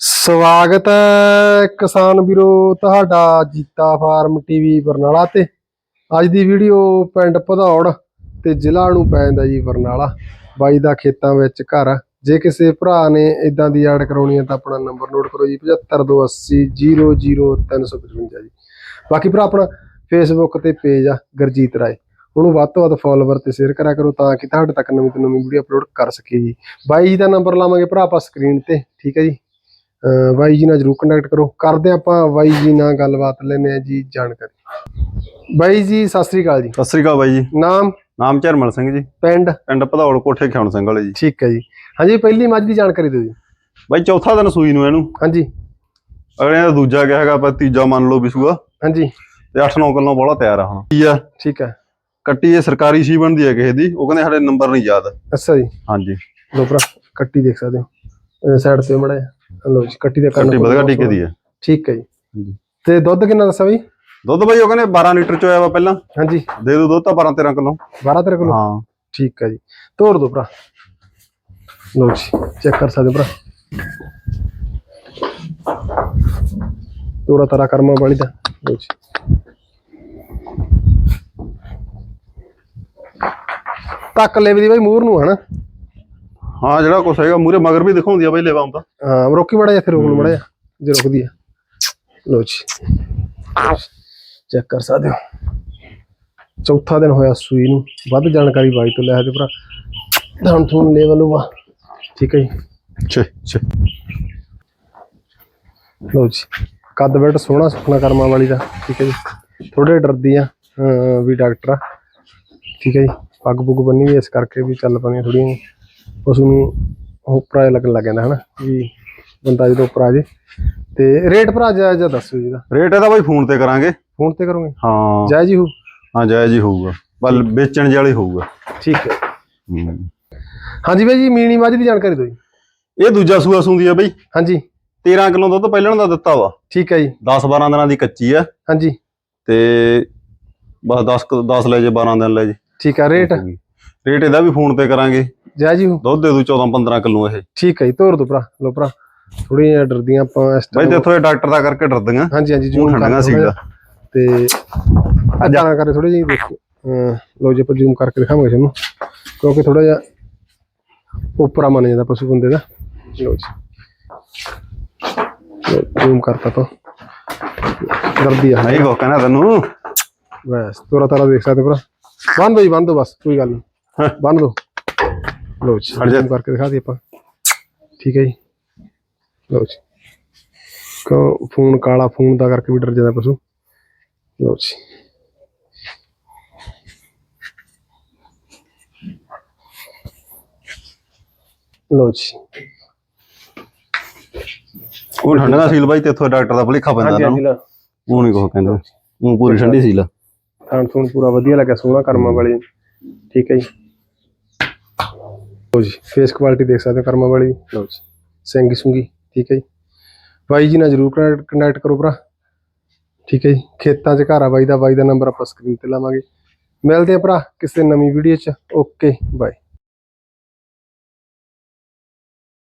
ਸਵਾਗਤ ਹੈ ਕਿਸਾਨ ਵੀਰੋ, ਤੁਹਾਡਾ ਜੀਤਾ ਫਾਰਮ ਟੀਵੀ ਬਰਨਾਲਾ ਤੇ। ਅੱਜ ਦੀ ਵੀਡੀਓ ਪਿੰਡ ਭਦੌੜ ਤੇ ਜ਼ਿਲ੍ਹਾ ਨੂੰ ਪੈਂਦਾ ਜੀ ਬਰਨਾਲਾ। ਬਾਈ ਦਾ ਖੇਤਾਂ ਵਿੱਚ ਘਰ। ਜੇ ਕਿਸੇ ਭਰਾ ਨੇ ਇਦਾਂ ਦੀ ਐਡ ਕਰਾਉਣੀ ਹੈ ਤਾਂ ਆਪਣਾ ਨੰਬਰ ਨੋਟ ਕਰੋ ਜੀ 7528000355 ਜੀ। ਬਾਕੀ ਭਰਾ, ਆਪਣਾ ਫੇਸਬੁੱਕ ਤੇ ਪੇਜ ਆ, ਗਰਜੀਤ ਰਾਏ। ਉਹਨੂੰ ਵੱਧ ਤੋਂ ਵੱਧ ਫੋਲੋਵਰ ਤੇ ਸ਼ੇਅਰ ਕਰਿਆ ਕਰੋ ਤਾਂ ਕਿ ਤੁਹਾਡੇ ਤੱਕ ਨਵੀਂ ਤੋਂ ਨਵੀਂ ਵੀਡੀਓ ਅਪਲੋਡ ਕਰ ਸਕੀਏ ਜੀ। ਬਾਈ ਜੀ ਦਾ ਨੰਬਰ ਲਾਵਾਂਗੇ ਭਰਾ, ਆਪਾਂ ਸਕਰੀਨ ਤੇ। ਠੀਕ ਹੈ ਜੀ? ਬਾਈ ਜੀ ਨਾਲ ਜਰੂਰ ਕੰਟੈਕਟ ਕਰੋ। ਕਰਦੇ ਆਪਾਂ ਬਾਈ ਜੀ ਨਾਲ ਗੱਲਬਾਤ ਲੈਨੇ ਆ ਜੀ ਜਾਣਕਾਰੀ। ਬਾਈ ਜੀ ਸਤਿ ਸ੍ਰੀ ਅਕਾਲ ਜੀ। ਸਤਿ ਸ੍ਰੀ ਅਕਾਲ ਬਾਈ ਜੀ। ਨਾਮ? ਨਾਮ ਝਰਮਲ ਸਿੰਘ ਜੀ। ਪਿੰਡ? ਪਿੰਡ ਭਦੌੜ ਕੋਠੇ ਖਿਆਉਣ ਸਿੰਘ ਵਾਲੇ ਜੀ। ਠੀਕ ਹੈ ਜੀ। ਹਾਂਜੀ ਪਹਿਲੀ ਮੱਝ ਦੀ ਜਾਣਕਾਰੀ ਦਿਓ ਜੀ। ਬਾਈ ਚੌਥਾ ਦਿਨ ਸੂਈ ਨੂੰ ਇਹਨੂੰ। ਹਾਂਜੀ। ਅਗਲੇ ਦਾ ਦੂਜਾ ਗਿਆ ਹੈਗਾ ਆਪਾਂ ਤੀਜਾ ਮੰਨ ਲਓ ਵੀ ਸੂਆ। ਹਾਂਜੀ। ਤੇ 8-9 ਕਿਲੋ ਬੋਲਾ ਤਿਆਰ ਆ ਹੁਣ। ਕੀ ਆ। ਠੀਕ ਹੈ। ਕੱਟੀ ਇਹ ਸਰਕਾਰੀ ਸੀਵਨ ਦੀ ਹੈ ਕਿਸੇ ਦੀ। ਉਹ ਕਹਿੰਦੇ ਸਾਡੇ ਨੰਬਰ ਨਹੀਂ ਯਾਦ। ਅੱਛਾ ਜੀ। ਹਾਂਜੀ। ਲੋ ਭਰਾ ਕੱਟੀ ਦੇਖ ਸਕਦੇ ਹੋ। ਸਾਈਡ ਤੇ ਮੜਾ ਲੋ ਜੀ ਕੱਟੀ ਦੇ ਕੰਨ ਕੱਟੀ ਵਧਗਾ ਟੀਕੇ ਦੀ ਹੈ। ਠੀਕ ਹੈ ਜੀ। ਤੇ ਦੁੱਧ ਕਿੰਨਾ ਦੱਸਾਂ ਬਈ? ਦੁੱਧ ਬਾਈ ਉਹ ਕਹਿੰਦੇ 12 ਲੀਟਰ ਚ ਹੋਇਆ ਵਾ ਪਹਿਲਾਂ। ਹਾਂਜੀ। ਦੇ ਦੋ ਦੁੱਧ ਤਾਂ 12-13 ਕਿਲੋ। 12 ਤੇਰੇ ਕੋਲ? ਹਾਂ। ਠੀਕ ਹੈ ਜੀ। ਤੋੜ ਦੋ ਭਰਾ। ਲੋ ਜੀ ਚੈੱਕ ਕਰ ਸਕਦੇ ਭਰਾ। ਤੋਰਾ ਤਾਰਾ ਕਰਮਾ ਵਾਲੀ ਦਾ। ਲੋ ਜੀ। ਤੱਕ ਲੈ ਵੀ ਬਾਈ ਮੂਰ ਨੂੰ ਹਨਾ। ਹਾਂ ਜਿਹੜਾ ਕੁਛ ਹੈਗਾ ਮੂਰੇ ਮਗਰ ਵੀ ਦਿਖਾਉਂਦੀ ਆ ਬਾਈ ਲੈਵਾ ਹੁੰਦਾ। ਹਾਂ ਰੋਕੀ ਮੜਾ ਜਾ ਫਿਰ ਰੋਕ ਮੜਾ ਜਾ ਜੇ ਰੁਕਦੀ ਆ। ਲੋ ਜੀ। ਚੈੱਕ ਕਰ ਸਕਦੇ ਹੋ। ਚੌਥਾ ਦਿਨ ਹੋਇਆ ਸੂਈ ਨੂੰ। ਵੱਧ ਜਾਣਕਾਰੀ ਬਾਈ ਤੋਂ ਲੈ ਤੇ ਭਰਾ। ਧਣ ਥੂਣ ਲੈਵਲ ਵਾ। ਠੀਕ ਹੈ ਜੀ। ਛੇ ਛੇ। ਲੋ ਜੀ। ਕੱਦ ਬੈਠ ਸੋਹਣਾ ਸੁਖਣਾ ਕਰਮਾਂ ਵਾਲੀ ਦਾ। ਠੀਕ ਹੈ ਜੀ। ਥੋੜੇ ਡਰਦੀ ਆ ਵੀ ਡਾਕਟਰ ਆ। ਠੀਕ ਹੈ ਜੀ। ਪੱਗ ਪੁੱਗ ਬੰਨੀ ਵੀ ਇਸ ਕਰਕੇ ਵੀ ਚੱਲ ਪਣੀਆਂ ਥੋੜੀਆਂ ਉਸ ਨੂੰ ਉਹ ਪ੍ਰਾਇ ਲੱਗਣ ਲੱਗ ਜਾਂਦਾ ਹਨਾ ਵੀ ਬੰਦਾ ਜਦੋਂ ਉੱਪਰ ਆ ਜੇ। ਤੇ ਰੇਟ ਭਰਾ ਜਾ ਜਾ ਦੱਸੋ ਜੀ ਦਾ ਰੇਟ ਇਹਦਾ ਬਾਈ ਫੋਨ ਤੇ ਕਰਾਂਗੇ। ਫੋਨ ਤੇ ਕਰੋਗੇ? ਹਾਂ। ਜਾਇਜ਼ ਹੀ ਹੋ ਹਾਂ ਜਾਇਜ਼ ਹੀ ਹੋਊਗਾ। ਬਲ ਵੇਚਣ ਵਾਲੀ ਹੋਊਗਾ। ਠੀਕ ਹੈ। ਹਾਂਜੀ ਬਾਈ ਜੀ ਮੀਣੀ ਮੱਝ ਦੀ ਜਾਣਕਾਰੀ ਦਿਓ ਜੀ। ਇਹ ਦੂਜਾ ਸੂਆ ਸੁੰਦੀ ਆ ਬਾਈ। ਹਾਂਜੀ। 13 ਕਿਲੋ ਦੁੱਧ ਪਹਿਲਣ ਦਾ ਦਿੱਤਾ ਵਾ। ਠੀਕ ਹੈ ਜੀ। 10-12 ਦਿਨਾਂ ਦੀ ਕੱਚੀ ਆ। ਹਾਂਜੀ। ਤੇ ਬਸ 10 10 ਲੈ ਜੇ 12 ਦਿਨ ਲੈ ਜੇ। ਠੀਕ ਹੈ ਰੇਟ? ਰੇਟ ਇਹਦਾ ਵੀ ਫੋਨ ਤੇ ਕਰਾਂਗੇ। ਜਾਇਜ਼ ਹੀ ਹੋ ਦੁੱਧ ਦੇ ਦੂ 14-15 ਕਿਲੋ ਇਹ। ਠੀਕ ਹੈ ਜੀ ਤੋਰ ਦੋ ਭਰਾ ਲੋ ਭਰਾ। ਥੋੜੀਆਂ ਡਰਦੀਆਂ ਆਪਾਂ ਇਸ ਬਾਈ ਇੱਥੋਂ ਇਹ ਡਾਕਟਰ ਦਾ ਕਰਕੇ ਡਰਦੀਆਂ। ਹਾਂਜੀ ਹਾਂਜੀ ਜ਼ੂਮ ਠੰਡੀਆਂ ਸੀਗਾ ਤੇ ਅੱਜਾ ਨਾ ਕਰੇ ਥੋੜੀ ਜਿਹੀ ਦੇਖੋ। ਲੋ ਜੇ ਆਪਾਂ ਜ਼ੂਮ ਕਰਕੇ ਦਿਖਾਵਾਂਗੇ ਤੁਹਾਨੂੰ। ਕਿਉਂਕਿ ਥੋੜਾ ਜਿਹਾ ਉਪਰਾ ਮੰਨ ਜਾਂਦਾ ਪਸ਼ੂ ਬੰਦੇ ਦਾ। ਲੋ ਜੀ। ਜ਼ੂਮ ਕਰਤਾ ਤਾਂ ਦਰਦੀ ਆ। ਨਹੀਂ ਕੋ ਕਹਿਣਾ ਤੈਨੂੰ। ਬਸ ਤੋਰਾ ਤਾਰਾ ਦੇਖ ਸਕਦੇ ਭਰਾ। ਬੰਦ ਜੀ ਬੰਦ ਬਸ ਕੋਈ ਗੱਲ ਨਹੀਂ ਬੰਦ ਦੋ ਲੋ ਜੀ ਹਟ ਜਾ। zoom ਕਰਕੇ ਦਿਖਾ ਦਈਏ ਆਪਾਂ। ਠੀਕ ਹੈ ਜੀ। ਲੋ ਜੀ। ਕੋ ਫੋਨ ਕਾਲਾ ਫੋਨ ਦਾ ਕਰਕੇ ਵੀ ਡਰ ਜਾਂਦਾ ਪਸ਼ੂ। ਲੋ ਜੀ। ਲੋ ਜੀ। ਉਹ ਠੰਡੀਆਂ ਸੀਲ ਬਾਈ ਤੇ ਇੱਥੋਂ ਡਾਕਟਰ ਦਾ ਭੁਲੇਖਾ ਪੈਂਦਾ ਹਾਂਜੀ ਇਹਨਾਂ ਹਾਂਜੀ ਨੂੰ ਲੋ। ਉਹ ਨਹੀਂ ਕੋ ਕਹਿੰਦੇ। ਉਹ ਪੂਰੀ ਠੰਡੀ ਸੀਲ ਆ। ਥੂਣ ਪੂਰਾ ਵਧੀਆ ਲੱਗਿਆ ਸੋਹਣਾ ਕਰਮਾਂ ਵਾਲੀ। ਠੀਕ ਹੈ ਜੀ। ਲੋ ਜੀ ਫੇਸ ਕੁਆਲਿਟੀ ਦੇਖ ਸਕਦੇ ਹੋ ਕਰਮਾਂ ਵਾਲੀ। ਲੋ ਜੀ। ਸਿੰਗੀ ਸੁੰਗੀ ਠੀਕ ਹੈ ਜੀ। ਬਾਈ ਜੀ ਨਾਲ ਜਰੂਰ ਕਨੈਕਟ ਕਰੋ ਭਰਾ। ਠੀਕ ਹੈ ਜੀ ਖੇਤਾਂ 'ਚ ਘਰ ਆ ਬਾਈ ਦਾ ਬਾਈ ਦਾ ਨੰਬਰ ਆਪਾਂ ਸਕਰੀਨ ਤੇ ਲਾਵਾਂਗੇ। ਮਿਲਦੇ ਆ ਭਰਾ ਕਿਸੇ ਨਵੀਂ ਵੀਡੀਓ 'ਚ। Okay bye